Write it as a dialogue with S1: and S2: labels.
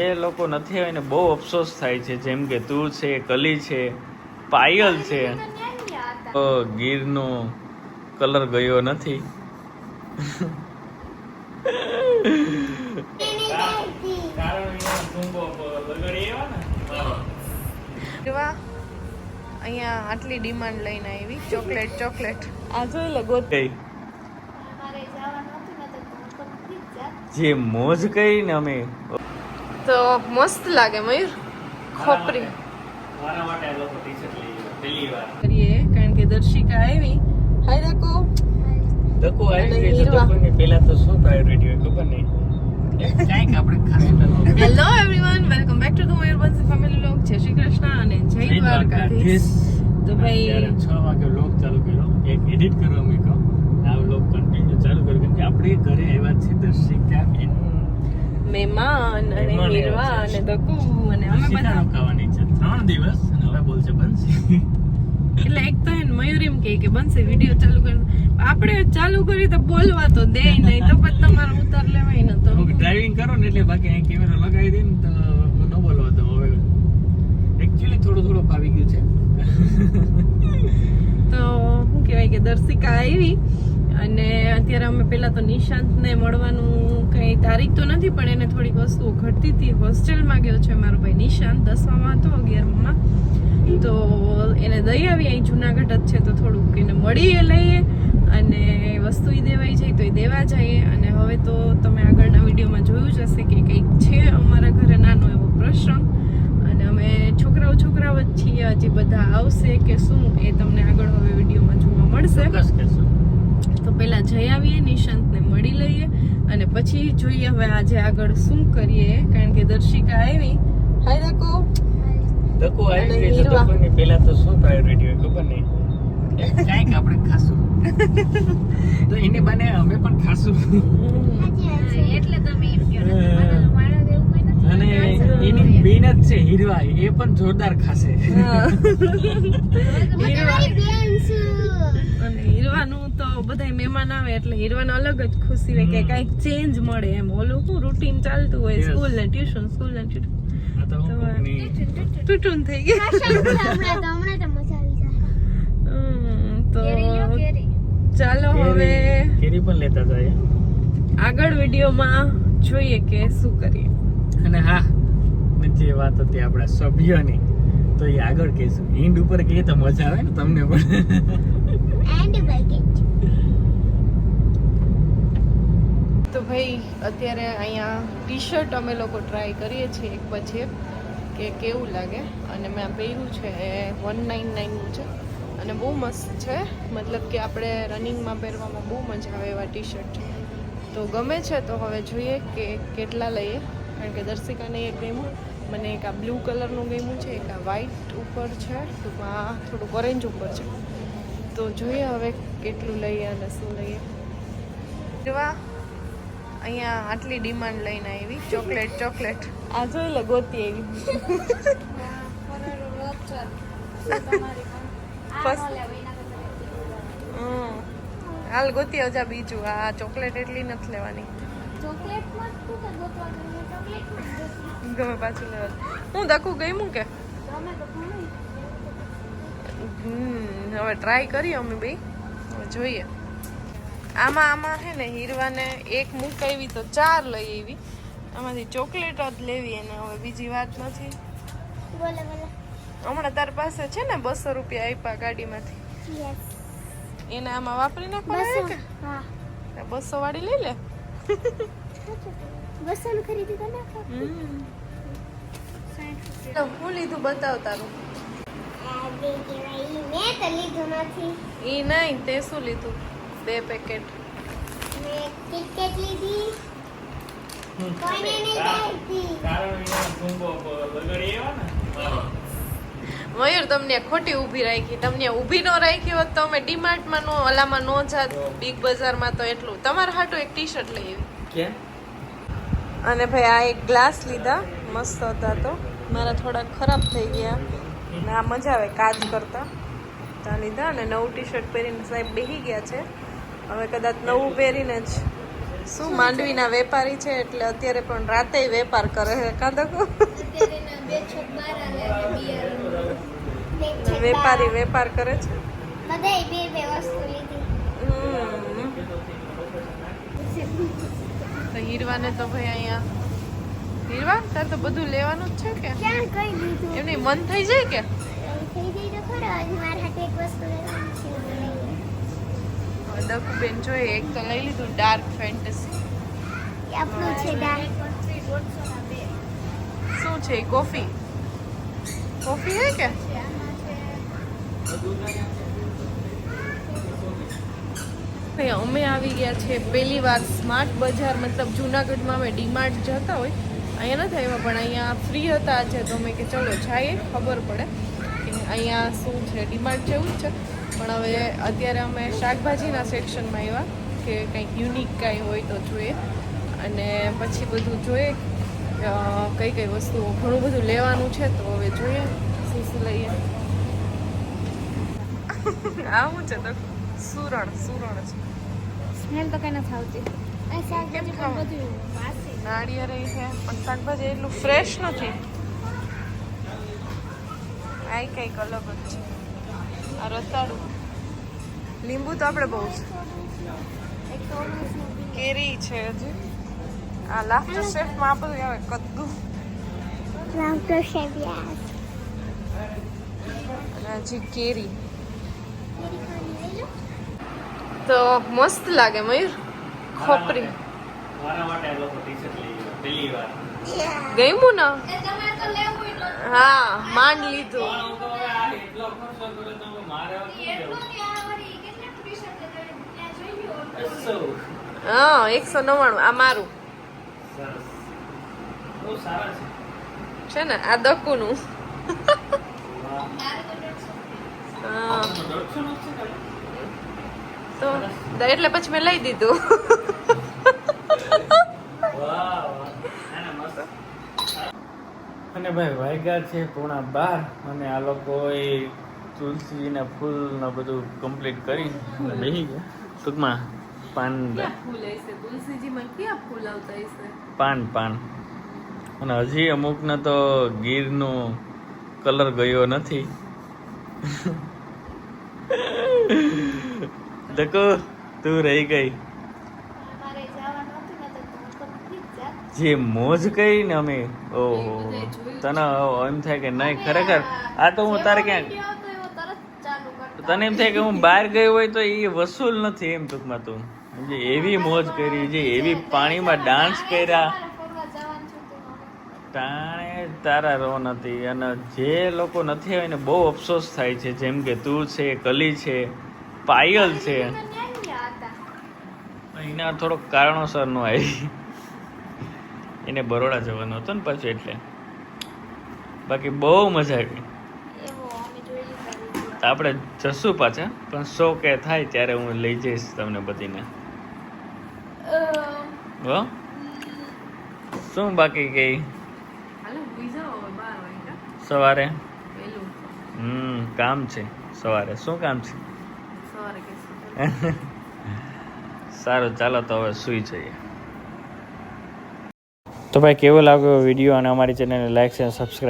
S1: એ લોકો નથી આવે ને બહુ અફસોસ થાય છે. જેમ કે તું છે કલી છે પાયલ છે. ગીરનો કલર ગયો નથી.
S2: અહીંયા આટલી ડિમાન્ડ લઈને આવી. Chocolate chocolate. આ જોઈ લે ગોત
S1: કઈ? જે મોજ કરીને અમે
S2: તો મસ્ત લાગે મયુર. ખોપરી. કરીએ કારણ કે દર્શિકા આવી. હાય રાખો
S1: ધક્કો આવી ગઈ તો
S2: હીરવા.
S1: પહેલા તો શું પ્રાયોરિટી હોય ખબર નહીં. કાંઈક આપણે ખાસ પેલો
S2: hello everyone welcome back to the Mayurbhanj family લોક જય શ્રી કૃષ્ણ અને જય દ્વારકાધીશ. તો ભાઈ
S1: અત્યારે છ વાગે લોક ચાલુ કર્યો. એક એડિટ કરવા મૂક્યો આ લોક કન્ટિન્યુ ચાલુ કર્યો. કેમ કે આપણે ઘરે આવ્યા છે દર્શિકા બેન
S2: મહેમાન અને હીરવા અને દકુ અને અમે બધા.
S1: રોકાવાની છે ત્રણ દિવસ અને હવે બોલશે બંસી.
S2: એટલે એક તો એને મયુર એમ કે બનશે વીડિયો ચાલુ કરી. આપણે ચાલુ કરી તો બોલવા તો દે નહીં તો પછી તમારે ઉતાર લેવાય ને તો.
S1: ડ્રાઇવિંગ કરો ને એટલે બાકી અહીં કેમેરો લગાવી દે ને તો ન બોલવા દો. હવે એકચ્યુઅલી થોડું થોડું ફાવી ગયું છે.
S2: તો શું કહેવાય કે દર્શિકા આવી. અને અત્યારે અમે પહેલાં તો નિશાંતને મળવાનું કંઈ તારીખ તો નથી, પણ એને થોડીક વસ્તુઓ ઘટતી હતી. હોસ્ટેલમાં ગયો છે મારો ભાઈ નિશાંત, દસમામાં હતો અગિયારમાં તો એને દઈ આવી, અહીં જુનાગઢ જ છે, તો થોડુંક એને મળીએ, લઈએ અને વસ્તુ એ દેવાઈ જાય તો એ દેવા જઈએ. અને હવે તો તમે આગળના વિડીયોમાં જોયું જ હશે કે કંઈક છે અમારા ઘરે નાનો એવો પ્રસંગ. અને અમે છોકરાઓ છોકરાઓ જ છીએ, હજી બધા આવશે કે શું એ તમને આગળ હવે વિડીયોમાં જોવા મળશે
S1: ચોક્કસ કહેશું
S2: તો પહેલા જઈ આવીએ નિશાંતને મળી લઈએ અને પછી જોઈએ હવે આજે આગળ શું કરીએ કારણ કે દર્શિકા આવી. હાય દકો
S1: ધક્કો આવી ગઈ તો
S2: હીરવા.
S1: પહેલા તો શું પ્રાયોરિટી હોય ખબર નહીં. કાંઈક આપણે ખાશું. તો એને બને અમે પણ ખાશું.
S3: એટલે તમે એમ કહો
S1: અને એની મહેનત છે હીરવા. એ પણ જોરદાર ખાશે.
S3: છું.
S2: અને હીરવાનું તો બધા મહેમાન આવે એટલે હીરવાનો અલગ જ ખુશી હોય કે કાંઈક ચેન્જ મળે એમ. ઓલું શું રૂટીન ચાલતું હોય સ્કૂલ ને ટ્યુશન સ્કૂલ ને ટ્યુશન
S1: આ તો હું
S2: તમારે-
S1: કોકની-
S2: ટૂટું થઈ ગયા.
S3: તો
S2: ચાલો હવે
S1: કેરી કેરી પણ લેતા જાય
S2: આગળ વિડીયોમાં જોઈએ કે શું કરીએ.
S1: અને હા જે વાત હતી આપણા સભ્યોની. તો એ આગળ કહીશું. હિન્ડ ઉપર કહીએ તો મજા આવે ને તમને પણ.
S2: તો ભાઈ, અત્યારે અહીંયા ટી શર્ટ અમે લોકો ટ્રાય કરીએ છીએ એક પછી કે કેવું લાગે? અને મેં પહેર્યું છે, એ વન નાઇન નાઇનનું છે. અને બહુ મસ્ત છે. મતલબ કે આપણે રનિંગમાં પહેરવામાં બહુ મજા આવે એવા ટી શર્ટ છે તો ગમે છે તો હવે જોઈએ કે કેટલા લઈએ. કારણ કે દર્શિકાને એક ગમ્યું, મને એક આ બ્લુ કલરનું ગમ્યું છે, એક આ વ્હાઇટ ઉપર છે, ટૂંકમાં થોડુંક ઓરેન્જ ઉપર છે. તો જોઈએ હવે કેટલું લઈએ અને શું લઈએ. જોવા અહીંયા આટલી ડિમાન્ડ લઈને આવી. Chocolate chocolate. આ જોઈ લે ગોતી આવી. હમ. હાલ ગોતી આવજા બીજું. આ ચોકલેટ એટલી નથી લેવાની.
S3: ગમે
S2: પાછું લેવા હું દકું ગઈ કે?
S3: ગમે.
S2: હમ. હવે ટ્રાય કરીએ અમે બે. જોઈએ. આમાં આમાં હે ને હીરવાને એક મૂકાવી તો ચાર લઈ આવી. આમાંથી ચોકલેટ જ લેવી એને હવે બીજી વાત નથી. હમણાં તાર પાસે છે ને બસો રૂપિયા આપ્યા ગાડીમાંથી. એને આમાં વાપરી નાખવા કે
S3: હા.
S2: બસો વાળી લઈ લે?
S3: બસો ખરીદી નાખો
S2: તો હું લીધું બતાવ તારું.
S3: મેં તો લીધું નથી.
S2: એ નહીં તે શું લીધું? બે પેકેટ.
S3: મેં કિટકેટ લીધી. કોઈને નહીં દેતી
S2: મયુર તમને ખોટી ઊભી રાખી. તમને ઊભી ન રાખી હોત તો અમે ડીમાર્ટમાં નો ઓલામાં નો જાત. બિગ બજારમાં તો એટલું. તમારા હાટું એક ટી શર્ટ લઈ આવી.
S1: કેમ?
S2: અને ભાઈ આ એક ગ્લાસ લીધા. મસ્ત હતા તો. મારા થોડા ખરાબ થઈ ગયા. ને મજા આવે કાજ કરતા. તા લીધા અને નવું ટી શર્ટ પહેરીને સાહેબ બેસી ગયા છે. હવે કદાચ નવું પહેરીને જ. શું માંડવીના વેપારી છે એટલે અત્યારે પણ રાતે વેપાર કરે છે કાદકો વેપારી વેપાર કરે છે. તો હીરવાને તો ભાઈ અહીંયા હીરવા તાર તો બધું લેવાનું જ છે કે? એમની મન થઈ જાય કે? બેન જોઈએ એક તો લઈ લીધું ડાર્ક ફેન્ટસી
S3: આપણું છે ડાર્ક
S2: શું છે કોફી? કોફી હે કે? અમે આવી ગયા છે પહેલી વાર સ્માર્ટ બજાર મતલબ જુનાગઢમાં અમે ડીમાર્ટ જતા હોય. અહીંયા નથી આવ્યા પણ અહીંયા ફ્રી હતા આજે તો અમે કે ચલો જઈએ ખબર પડે કે અહીંયા શું છે ડીમાર્ટ જેવું જ છે. પણ હવે અત્યારે અમે શાકભાજીના સેક્શનમાં આવ્યા કે કંઈક યુનિક કાંઈ હોય તો જોઈએ. અને પછી બધું જોઈએ કઈ કઈ વસ્તુઓ ઘણું બધું લેવાનું છે તો હવે જોઈએ શું શું લઈએ. આવું છે તો? સુરણ સુરણ છે.
S3: સ્મેલ તો કઈ નથી આવતી. આ શાકભાજી પણ
S2: ખાવા?
S3: બધું
S2: રહી છે પણ શાકભાજી એટલું ફ્રેશ નથી. આ કંઈક અલગ જ છે. આ રતાળું લીંબુ તો આપણે બહુ છે.
S3: એક તો
S2: કેરી છે હજી. આ લાફ્ટર શેફમાં આ બધું આવે કદ્દુ. અને હજી કેરી. તો મસ્ત લાગે મયુર. ખોપરી.
S1: મારા માટે લોકો ટી શર્ટ લઈ પહેલી વાર.
S2: ગમ્યું ને?
S3: એ તમારે તો લેવું ય નહોતું.
S2: હા માંડ લીધું.
S1: હું
S2: એકસો નવ્વાણું આ મારું.
S1: છે.
S2: છે ને આ દકુનું.
S3: તો
S2: એટલે પછી મેં લઈ દીધું
S1: વાહ, વાહ. ના, ના, મસ્ત. અને ભાઈ વાગ્યા છે પોણા બાર અને આ લોકો એ તુલસીના ફૂલ ને બધું કમ્પ્લીટ કરી બેસી ગયા. ટૂંકમાં પાન પાન પાન. અને હજી અમુકને તો ગીરનો કલર ગયો નથી. ધકો તું રહી ગઈ
S3: મારે જવાનું હતું ને તો હું તો નીકળી જ
S1: મોજ કરી ને અમે ઓહો તને એમ થાય કે નહીં ખરેખર. આ તો હું તારે ક્યાંક. તને એમ થાય કે હું બહાર ગયો હોય તો એ વસૂલ નથી એમ ટૂંકમાં તું. જે એવી મોજ કરી જે એવી પાણીમાં ડાન્સ કર્યા. તાણે તારા રો નથી. અને જે લોકો નથી આવે ને બહુ અફસોસ થાય છે. જેમ કે તું છે કલી છે પાયલ છે. એના થોડોક કારણોસર નો આવી. એને બરોડા જવાનું હતો ને પાછું એટલે. બાકી બહુ મજા આવી. તો આપણે જશું પાછા પણ શો કે થાય ત્યારે હું લઈ જઈશ તમને બધીને. શું બાકી ગઈ?
S2: વાગ્યા.
S1: સવારે? હમ કામ છે સવારે. શું કામ છે? સારું ચાલો તો હવે સુઈ જઈએ. તો ભાઈ કેવો લાગ્યો વીડિયો અને અમારી ચેનલને લાઇક અને સબસ્ક્રાઈબ